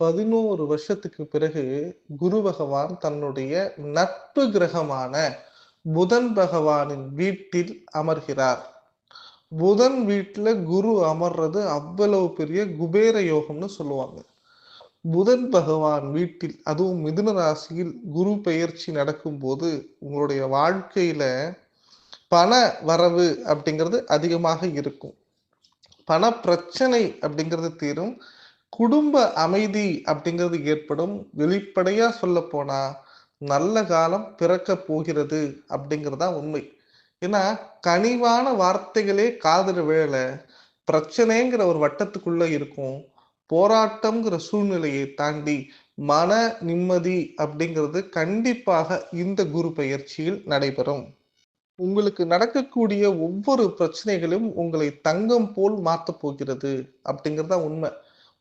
பதினோரு வருஷத்துக்கு பிறகு குரு பகவான் தன்னுடைய நட்பு கிரகமான புதன் பகவானின் வீட்டில் அமர்கிறார். புதன் வீட்டில் குரு அமர்றது அவ்வளவு பெரிய குபேர யோகம்னு சொல்லுவாங்க. புதன் பகவான் வீட்டில் அதுவும் மிதுன ராசியில் குரு பெயர்ச்சி நடக்கும்போது உங்களுடைய வாழ்க்கையில பண வரவு அப்படிங்கிறது அதிகமாக இருக்கும். பண பிரச்சனை அப்படிங்கிறது தீரும். குடும்ப அமைதி அப்படிங்கிறது ஏற்படும். வெளிப்படையா சொல்ல போனா நல்ல காலம் பிறக்க போகிறது அப்படிங்கிறதா உண்மை. ஏன்னா கனிவான வார்த்தைகளே காதல வேலை பிரச்சனைங்கிற ஒரு வட்டத்துக்குள்ள இருக்கும். போராட்டம்ங்கிற சூழ்நிலையை தாண்டி மன நிம்மதி அப்படிங்கிறது கண்டிப்பாக இந்த குரு பயிற்சியில் நடைபெறும். உங்களுக்கு நடக்கக்கூடிய ஒவ்வொரு பிரச்சனைகளும் உங்களை தங்கம் போல் மாற்றப் போகிறது அப்படிங்கிறதா உண்மை.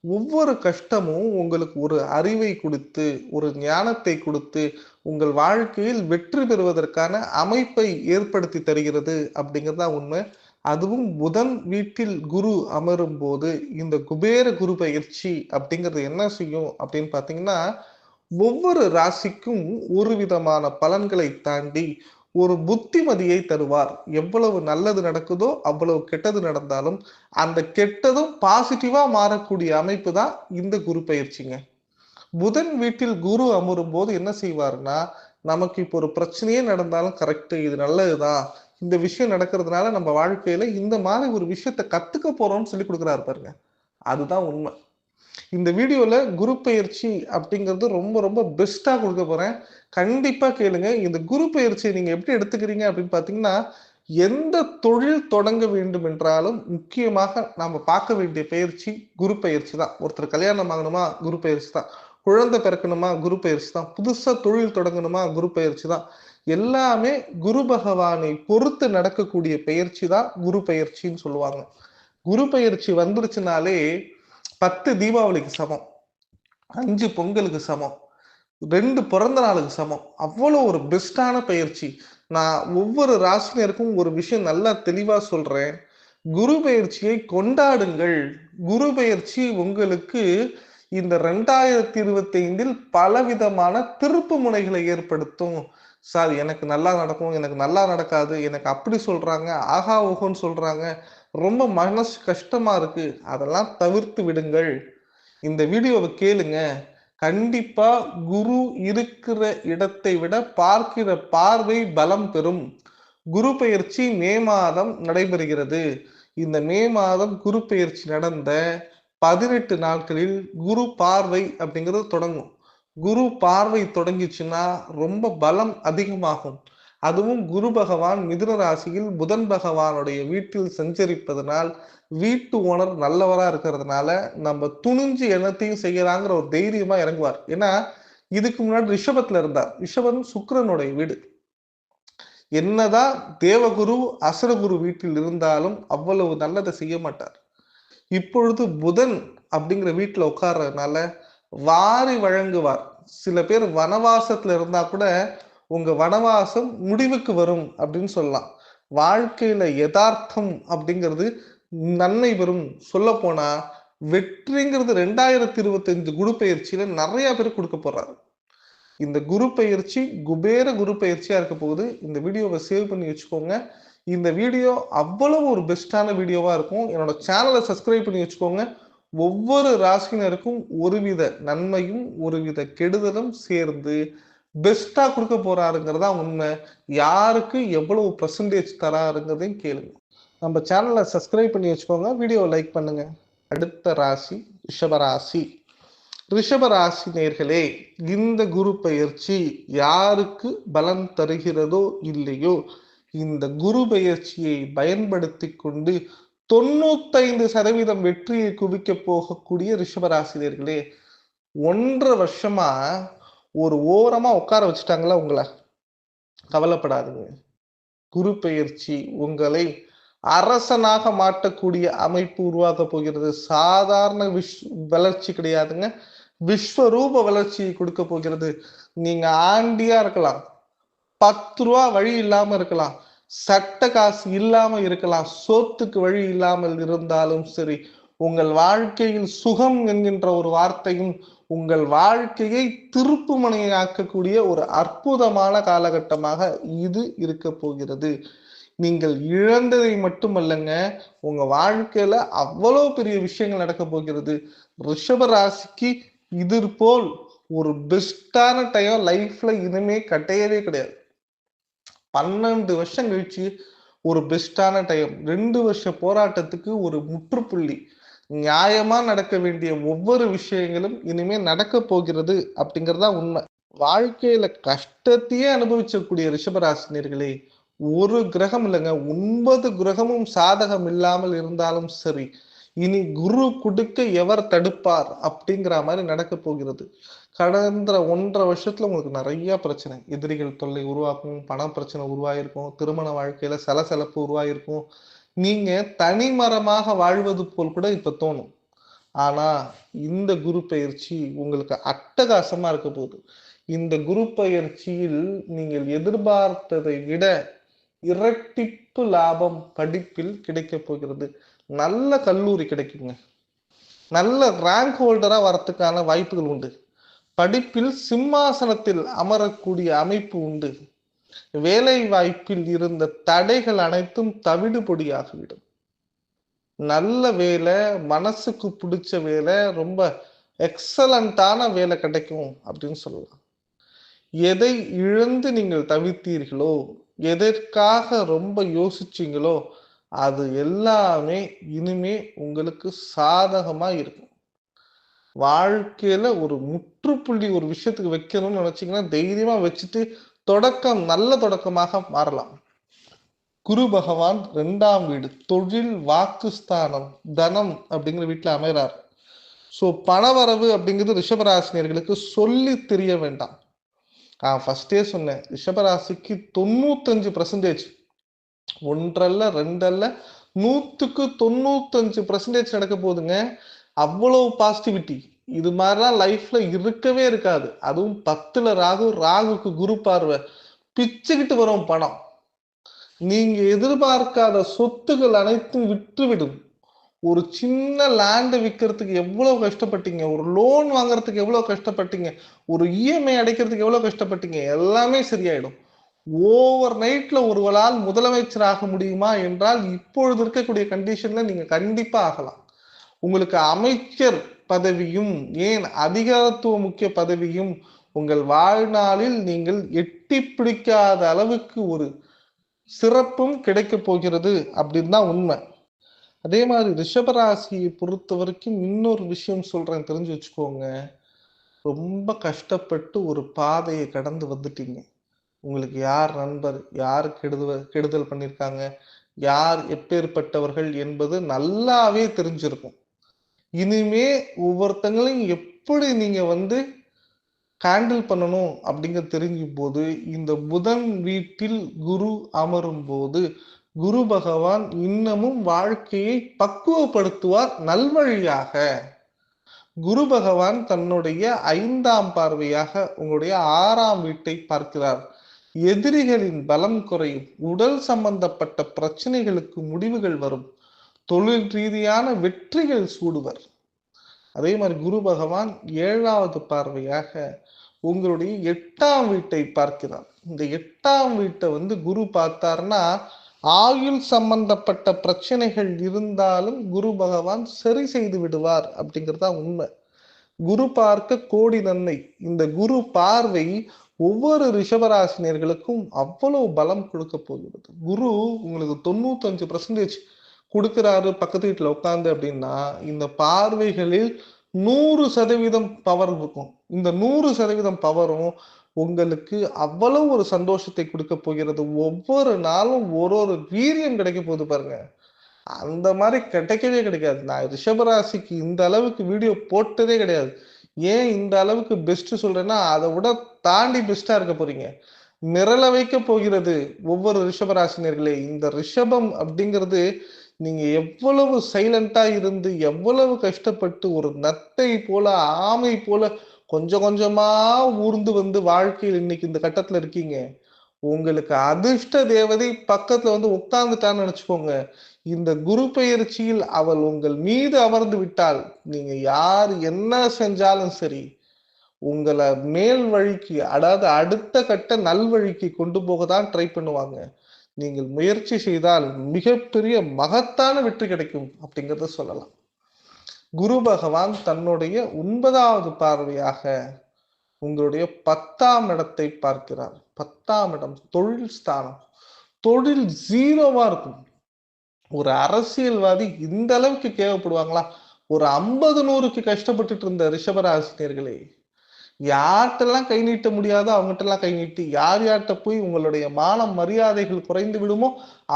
ஒவ்வொரு கஷ்டமும் உங்களுக்கு ஒரு அறிவை கொடுத்து ஒரு ஞானத்தை கொடுத்து உங்கள் வாழ்க்கையில் வெற்றி பெறுவதற்கான அமைப்பை ஏற்படுத்தி தருகிறது அப்படிங்கிறதா உண்மை. அதுவும் புதன் வீட்டில் குரு அமரும் போது இந்த குபேர குரு பயிற்சி அப்படிங்கிறது என்ன செய்யும் அப்படின்னு பார்த்தீங்கன்னா ஒவ்வொரு ராசிக்கும் ஒரு விதமான பலன்களை தாண்டி ஒரு புத்திமதியை தருவார். எவ்வளவு நல்லது நடக்குதோ அவ்வளவு கெட்டது நடந்தாலும் அந்த கெட்டதும் பாசிட்டிவா மாறக்கூடிய அமைப்பு தான் இந்த குரு பயிற்சிங்க. புதன் வீட்டில் குரு அமரும் போது என்ன செய்வார்னா நமக்கு இப்போ ஒரு பிரச்சனையே நடந்தாலும் கரெக்ட் இது நல்லதுதான். இந்த விஷயம் நடக்கிறதுனால நம்ம வாழ்க்கையில இந்த மாதிரி ஒரு விஷயத்த கத்துக்க போறோம்னு சொல்லி கொடுக்குறாரு பாருங்க. அதுதான் உண்மை. இந்த வீடியோல குரு பயிற்சி அப்படிங்கிறது ரொம்ப ரொம்ப பெஸ்டா கொடுக்க போறேன். கண்டிப்பா கேளுங்க. இந்த குரு பயிற்சியை நீங்க எப்படி எடுத்துக்கிறீங்க அப்படின்னு பாத்தீங்கன்னா எந்த தொழில் தொடங்க வேண்டும் என்றாலும் முக்கியமாக நாம பார்க்க வேண்டிய பயிற்சி குரு பயிற்சி தான். ஒருத்தர் கல்யாணம் ஆகணுமா குரு பயிற்சி தான். குழந்தை பிறக்கணுமா குரு பயிற்சி தான். புதுசா தொழில் தொடங்கணுமா குரு பயிற்சி தான். எல்லாமே குரு பகவானை பொறுத்து நடக்கக்கூடிய பயிற்சி தான் குரு பயிற்சின்னு சொல்லுவாங்க. குரு பயிற்சி வந்துருச்சுனாலே பத்து தீபாவளிக்கு சமம். அஞ்சு பொங்கலுக்கு சமம். ரெண்டு பிறந்த நாளுக்கு சமம். அவ்வளோ ஒரு பெஸ்டான பயிற்சி. நான் ஒவ்வொரு ராசினருக்கும் ஒரு விஷயம் நல்லா தெளிவாக சொல்றேன். குரு பயிற்சியை கொண்டாடுங்கள். குரு பயிற்சி உங்களுக்கு இந்த ரெண்டாயிரத்தி இருபத்தி ஐந்தில் பலவிதமான திருப்பு முனைகளை ஏற்படுத்தும். சார் எனக்கு நல்லா நடக்கும் எனக்கு நல்லா நடக்காது எனக்கு அப்படி சொல்றாங்க ஆகா ஓகோன்னு சொல்றாங்க. ரொம்ப மனசு கஷ்டமா இருக்கு. அதெல்லாம் தவிர்த்து விடுங்கள். இந்த வீடியோவை கேளுங்க. கண்டிப்பா குரு இருக்கிற இடத்தை விட பார்க்கிற பார்வை பலம் பெறும். குரு பயிற்சி மே மாதம் நடைபெறுகிறது. இந்த மே மாதம் குரு பயிற்சி நடந்த பதினெட்டு நாட்களில் குரு பார்வை அப்படிங்கிறது தொடங்கும். குரு பார்வை தொடங்கிச்சுன்னா ரொம்ப பலம் அதிகமாகும். அதுவும் குரு பகவான் மிதுன ராசியில் புதன் பகவானுடைய வீட்டில் சஞ்சரிப்பதனால் வீட்டு ஓனர் நல்லவரா இருக்கிறதுனால நம்ம துணிஞ்சு என்னத்தையும் செய்யறாங்கிற ஒரு தைரியமா இறங்குவார். ஏன்னா இதுக்கு முன்னாடி ரிஷபத்துல இருந்தார். ரிஷபன் சுக்கரனுடைய வீடு. என்னதான் தேவகுரு அசுரகுரு வீட்டில் இருந்தாலும் அவ்வளவு நல்லதை செய்ய மாட்டார். இப்பொழுது புதன் அப்படிங்கிற வீட்டில் உட்கார்றதுனால வாரி வழங்குவார். சில பேர் வனவாசத்துல இருந்தா கூட உங்க வனவாசம் முடிவுக்கு வரும் அப்படின்னு சொல்லலாம். வாழ்க்கையில யதார்த்தம் அப்படிங்கிறது நன்மை பெறும். சொல்ல போனா வெற்றிங்கிறது ரெண்டாயிரத்தி இருபத்தி அஞ்சு குரு பயிற்சியில நிறைய பேர் கொடுக்க போறாரு. இந்த குரு பயிற்சி குபேர குரு பயிற்சியா இருக்க போகுது. இந்த வீடியோவை சேவ் பண்ணி வச்சுக்கோங்க. இந்த வீடியோ அவ்வளவு ஒரு பெஸ்டான வீடியோவா இருக்கும். என்னோட சேனலை சப்ஸ்கிரைப் பண்ணி வச்சுக்கோங்க. ஒவ்வொரு ராசினருக்கும் ஒருவித நன்மையும் ஒருவித கெடுதலும் சேர்ந்து பெஸ்டா கொடுக்க போறாருங்கிறதா உண்மை. யாருக்கு எவ்வளவு பர்சன்டேஜ் தராருங்கிறதையும் கேளுங்க. நம்ம சேனலை சப்ஸ்கிரைப் பண்ணி வச்சுக்கோங்க. வீடியோ லைக் பண்ணுங்க. அடுத்த ராசி ரிஷபராசி. ரிஷபராசி நேர்களே இந்த குரு பயிற்சி யாருக்கு பலன் தருகிறதோ இல்லையோ இந்த குரு பயிற்சியை பயன்படுத்தி கொண்டு தொண்ணூத்தைந்து சதவீதம் வெற்றியை குவிக்க போகக்கூடிய ரிஷபராசினியர்களே ஒன்றரை வருஷமா ஒரு ஓரமா உட்கார வச்சுட்டாங்களா உங்களை? கவலைப்படாதுங்க. குரு பெயர்ச்சி உங்களை அரசனாக மாட்டக்கூடிய அமைப்பு உருவாக்க போகிறது. சாதாரண விஷ் வளர்ச்சி கிடையாதுங்க. விஸ்வரூப வளர்ச்சியை கொடுக்க போகிறது. நீங்க ஆண்டியா இருக்கலாம். பத்து ரூபா வழி இல்லாம இருக்கலாம். சட்ட காசு இல்லாம இருக்கலாம். சோத்துக்கு வழி இல்லாமல் இருந்தாலும் சரி உங்கள் வாழ்க்கையில் சுகம் என்கின்ற ஒரு வார்த்தையும் உங்கள் வாழ்க்கையை திருப்பு முனையாக்கக்கூடிய ஒரு அற்புதமான காலகட்டமாக இது இருக்க போகிறது. நீங்கள் இழந்ததை மட்டுமல்லங்க உங்க வாழ்க்கையில அவ்வளோ பெரிய விஷயங்கள் நடக்க போகிறது. ரிஷப ராசிக்கு இது போல் ஒரு பெஸ்டான டைம் லைஃப்ல இனிமே கட்டையவே கிடையாது. பன்னெண்டு வருஷம் கழிச்சு ஒரு பெஸ்டான டைம் ரெண்டு வருஷ போராட்டத்துக்கு ஒரு முற்றுப்புள்ளி. நியாயமா நடக்க வேண்டிய ஒவ்வொரு விஷயங்களும் இனிமே நடக்க போகிறது அப்படிங்கறதா உண்மை. வாழ்க்கையில கஷ்டத்தையே அனுபவிச்சக்கூடிய ரிஷபராசினியர்களே ஒரு கிரகம் இல்லைங்க ஒன்பது கிரகமும் சாதகம் இல்லாமல் இருந்தாலும் சரி இனி குரு கொடுக்க எவர் தடுப்பார் அப்படிங்கிற மாதிரி நடக்க போகிறது. கடந்த ஒன்றரை வருஷத்துல உங்களுக்கு நிறைய பிரச்சனை. எதிரிகள் தொல்லை உருவாக்கும் பண பிரச்சனை உருவாயிருக்கும் திருமண வாழ்க்கையில சலசலப்பு உருவாயிருக்கும் நீங்க தனிமரமாக வாழ்வது போல் கூட இப்ப தோணும். ஆனா இந்த குரு பயிற்சி உங்களுக்கு அட்டகாசமா இருக்க போகுது. இந்த குரு பயிற்சியில் நீங்கள் எதிர்பார்த்ததை விட இரட்டிப்பு லாபம் படிப்பில் கிடைக்க போகிறது. நல்ல கல்லூரி கிடைக்குங்க. நல்ல ரேங்க் ஹோல்டரா வரத்துக்கான வாய்ப்புகள் உண்டு. படிப்பில் சிம்மாசனத்தில் அமரக்கூடிய அமைப்பு உண்டு. வேலை வாய்ப்பில் இருந்த தடைகள் அனைத்தும் தவிடுபொடியாகிவிடும் நல்ல வேலை மனசுக்கு பிடிச்ச வேலை ரொம்ப எக்ஸலண்டான வேலை கிடைக்கும் அப்படின்னு சொல்லலாம். எதை இழந்து நீங்கள் தவித்தீர்களோ எதற்காக ரொம்ப யோசிச்சீங்களோ அது எல்லாமே இனிமே உங்களுக்கு சாதகமா இருக்கும். வாழ்க்கையில ஒரு முற்றுப்புள்ளி ஒரு விஷயத்துக்கு வைக்கணும்னு நினைச்சீங்கன்னா தைரியமா வச்சுட்டு தொடக்கம் நல்ல தொடக்கமாக மாறலாம். குரு பகவான் ரெண்டாம் வீடு தொழில் வாக்குஸ்தானம் தனம் அப்படிங்கிற வீட்டில் அமைகிறார் ஸோ பணவரவு அப்படிங்கிறது ரிஷபராசினியர்களுக்கு சொல்லி தெரிய வேண்டாம். நான் ஃபர்ஸ்டே சொன்னேன் ரிஷபராசிக்கு தொண்ணூத்தஞ்சு பர்சன்டேஜ் ஒன்றல்ல ரெண்டல்ல நூற்றுக்கு தொண்ணூத்தஞ்சு பர்சன்டேஜ் நடக்க போகுதுங்க. அவ்வளவு பாசிட்டிவிட்டி இது மாதிரிலாம் லைஃப்ல இருக்கவே இருக்காது. அதுவும் பத்துல ராகு ராகுக்கு குரு பார்வை. பிச்சுக்கிட்டு வரும் பணம். நீங்க எதிர்பார்க்காத சொத்துகள் அனைத்தும் விட்டுவிடும். ஒரு சின்ன லேண்டை விற்கிறதுக்கு எவ்வளவு கஷ்டப்பட்டீங்க? ஒரு லோன் வாங்குறதுக்கு எவ்வளவு கஷ்டப்பட்டீங்க? ஒரு இஎம்ஐ அடைக்கிறதுக்கு எவ்வளவு கஷ்டப்பட்டீங்க? எல்லாமே சரியாயிடும். ஓவர் நைட்ல ஒருவரால் முதலமைச்சர் ஆக முடியுமா என்றால் இப்பொழுது இருக்கக்கூடிய கண்டிஷன்ல நீங்க கண்டிப்பா ஆகலாம். உங்களுக்கு அமைச்சர் பதவியும் ஏன் அதிகாரத்துவ முக்கிய பதவியும் உங்கள் வாழ்நாளில் நீங்கள் எட்டி பிடிக்காத அளவுக்கு ஒரு சிறப்பும் கிடைக்க போகிறது அப்படின்னு தான் உண்மை. அதே மாதிரி ரிஷபராசியை பொறுத்த வரைக்கும் இன்னொரு விஷயம் சொல்றேன் தெரிஞ்சு வச்சுக்கோங்க. ரொம்ப கஷ்டப்பட்டு ஒரு பாதையை கடந்து வந்துட்டீங்க. உங்களுக்கு யார் நண்பர் யார் கெடுதல் கெடுதல் பண்ணியிருக்காங்க யார் எப்பேற்பட்டவர்கள் என்பது நல்லாவே தெரிஞ்சிருக்கும். இனிமே ஒவ்வொருத்தங்களையும் எப்படி நீங்க வந்து ஹேண்டில் பண்ணணும் அப்படிங்க தெரிஞ்சும் போது இந்த புதன் வீட்டில் குரு அமரும் போது குரு பகவான் இன்னமும் வாழ்க்கையை பக்குவப்படுத்துவார் நல்வழியாக. குரு பகவான் தன்னுடைய ஐந்தாம் பார்வையாக உங்களுடைய ஆறாம் வீட்டை பார்க்கிறார். எதிரிகளின் பலம் குறையும் உடல் சம்பந்தப்பட்ட பிரச்சனைகளுக்கு முடிவுகள் வரும் தொழில் ரீதியான வெற்றிகள் சூடுவர். அதே மாதிரி குரு பகவான் ஏழாவது பார்வையாக உங்களுடைய எட்டாம் வீட்டை பார்க்கிறார். இந்த எட்டாம் வீட்டை வந்து குரு பார்த்தார்னா ஆயுள் சம்பந்தப்பட்ட பிரச்சனைகள் இருந்தாலும் குரு பகவான் சரி செய்து விடுவார் அப்படிங்கிறதா உண்மை. குரு பார்க்க கோடி நன்மை. இந்த குரு பார்வை ஒவ்வொரு ரிஷபராசினியர்களுக்கும் அவ்வளவு பலம் கொடுக்க போகிறது. குரு உங்களுக்கு தொண்ணூத்தஞ்சு பர்சன்டேஜ் கொடுக்குறாரு பக்கத்து வீட்டில் உட்காந்து அப்படின்னா இந்த பார்வைகளில் நூறு சதவீதம் பவர் இருக்கும். இந்த நூறு சதவீதம் பவரும் உங்களுக்கு அவ்வளவு ஒரு சந்தோஷத்தை கொடுக்க போகிறது. ஒவ்வொரு நாளும் ஒரு ஒரு வீரியம் கிடைக்க போகுது பாருங்க. அந்த மாதிரி கிடைக்கவே கிடைக்காது. நான் ரிஷபராசிக்கு இந்த அளவுக்கு வீடியோ போட்டதே கிடையாது. ஏன் இந்த அளவுக்கு பெஸ்ட் சொல்றேன்னா அதை விட தாண்டி பெஸ்டா இருக்க போறீங்க. நிரல வைக்க போகிறது ஒவ்வொரு ரிஷபராசினியர்களே. இந்த ரிஷபம் அப்படிங்கிறது நீங்க எவ்வளவு சைலண்டா இருந்து எவ்வளவு கஷ்டப்பட்டு ஒரு நத்தை போல ஆமை போல கொஞ்சம் கொஞ்சமா ஊர்ந்து வந்து வாழ்க்கையில் இன்னைக்கு இந்த கட்டத்துல இருக்கீங்க. உங்களுக்கு அதிர்ஷ்ட தேவதை பக்கத்துல வந்து உட்கார்ந்துட்டான்னு நினைச்சுக்கோங்க. இந்த குரு பயிற்சியில் அவள் உங்கள் மீது அமர்ந்து விட்டால் நீங்க யார் என்ன செஞ்சாலும் சரி உங்களை மேல் வழிக்கு அதாவது அடுத்த கட்ட நல்வழிக்கு கொண்டு போக தான் ட்ரை பண்ணுவாங்க. நீங்கள் முயற்சி செய்தால் மிகப்பெரிய மகத்தான வெற்றி கிடைக்கும் அப்படிங்கிறத சொல்லலாம். குரு பகவான் தன்னுடைய ஒன்பதாவது பார்வையாக உங்களுடைய பத்தாம் இடத்தை பார்க்கிறார். பத்தாம் இடம் தொழில் ஸ்தானம். தொழில் ஜீரோவா இருக்கும். ஒரு அரசியல்வாதி இந்த அளவுக்கு தேவைப்படுவாங்களா ஒரு ஐம்பது நூறுக்கு கஷ்டப்பட்டுட்டு இருந்த ரிஷபராசினியர்களே. யார்கிட்டெல்லாம் கை நீட்ட முடியாதோ அவங்ககிட்டலாம் கை நீட்டி யார் யார்கிட்ட போய் உங்களுடைய மான மரியாதைகள் குறைந்து விடுமோ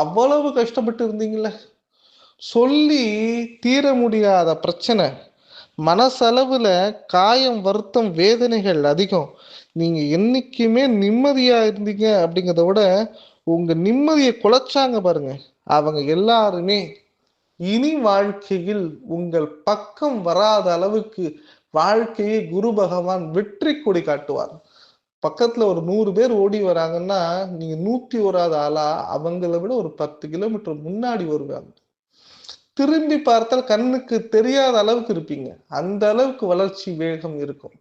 அவ்வளவு கஷ்டப்பட்டு இருந்தீங்கள சொல்லி தீர முடியாத பிரச்சனை. மனசளவுல காயம் வருத்தம் வேதனைகள் அதிகம். நீங்க என்னைக்குமே நிம்மதியா இருந்தீங்க அப்படிங்கிறத விட உங்க நிம்மதியை குலைச்சாங்க பாருங்க. அவங்க எல்லாருமே இனி வாழ்க்கையில் உங்கள் பக்கம் வராத அளவுக்கு வாழ்க்கையை குரு பகவான் வெற்றி கொடி காட்டுவார். பக்கத்துல ஒரு நூறு பேர் ஓடி வராங்கன்னா நீங்க நூத்தி ஓராது ஆளா அவங்கள விட ஒரு பத்து கிலோமீட்டர் முன்னாடி வருவாங்க திரும்பி பார்த்தால் கண்ணுக்கு தெரியாத அளவுக்கு இருப்பீங்க. அந்த அளவுக்கு வளர்ச்சி வேகம் இருக்கும்.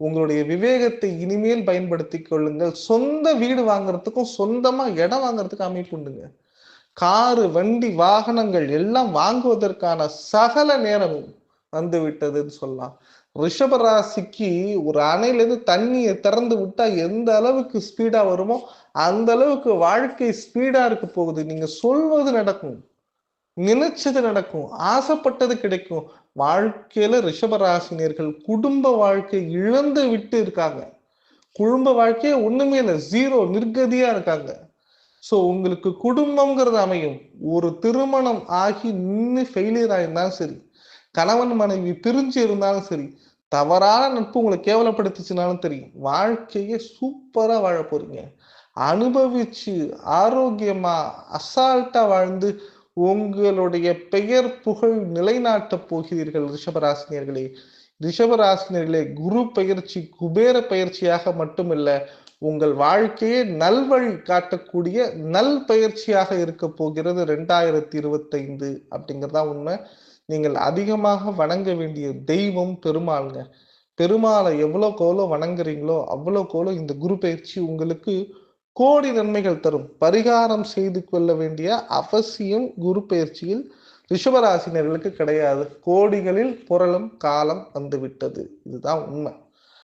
உங்களுடைய விவேகத்தை இனிமேல் பயன்படுத்தி கொள்ளுங்கள். சொந்த வீடு வாங்குறதுக்கும் சொந்தமா இடம் வாங்குறதுக்கும் அமைப்பு உண்டுங்க. காரு வண்டி வாகனங்கள் எல்லாம் வாங்குவதற்கான சகல நேரமும் வந்து விட்டதுன்னு சொல்லலாம். ரிஷப ராசிக்கு ஒரு அணையிலேருந்து தண்ணியை திறந்து விட்டா எந்த அளவுக்கு ஸ்பீடா வருமோ அந்த அளவுக்கு வாழ்க்கை ஸ்பீடா இருக்க போகுது. நீங்க சொல்வது நடக்கும். நினைச்சது நடக்கும். ஆசைப்பட்டது கிடைக்கும். வாழ்க்கையில ரிஷபராசினியர்கள் குடும்ப வாழ்க்கை இழந்து விட்டு இருக்காங்க. குடும்ப வாழ்க்கையே ஒண்ணுமே இல்லை. ஜீரோ நிர்கதியா இருக்காங்க. ஸோ உங்களுக்கு குடும்பம்ங்கிறது அமையும். ஒரு திருமணம் ஆகி நின்று ஃபெயிலியர் ஆயிருந்தாலும் சரி. கணவன் மனைவி பிரிஞ்சு இருந்தாலும் சரி தவறான நட்பு உங்களை கேவலப்படுத்துச்சுனாலும் தெரியும் வாழ்க்கையை சூப்பராக வாழ போறீங்க. அனுபவிச்சு ஆரோக்கியமா அசால்ட்டா வாழ்ந்து உங்களுடைய பெயர் புகழ் நிலைநாட்டப் போகிறீர்கள் ரிஷபராசினியர்களே. ரிஷபராசினியர்களே குரு பயிற்சி குபேர பயிற்சியாக மட்டுமில்ல உங்கள் வாழ்க்கையை நல்வழி காட்டக்கூடிய நல் பயிற்சியாக இருக்க போகிறது ரெண்டாயிரத்தி இருபத்தைந்து அப்படிங்கிறதா உண்மை. நீங்கள் அதிகமாக வணங்க வேண்டிய தெய்வம் பெருமாளுங்க. பெருமாளை எவ்வளோ கோலோ வணங்குறீங்களோ அவ்வளோ கோலோ இந்த குரு பயிற்சி உங்களுக்கு கோடி நன்மைகள் தரும். பரிகாரம் செய்து கொள்ள வேண்டிய அவசியம் குரு பயிற்சியில் ரிஷபராசினர்களுக்கு கிடையாது. கோடிகளில் புரளும் காலம் வந்துவிட்டது. இதுதான் உண்மை.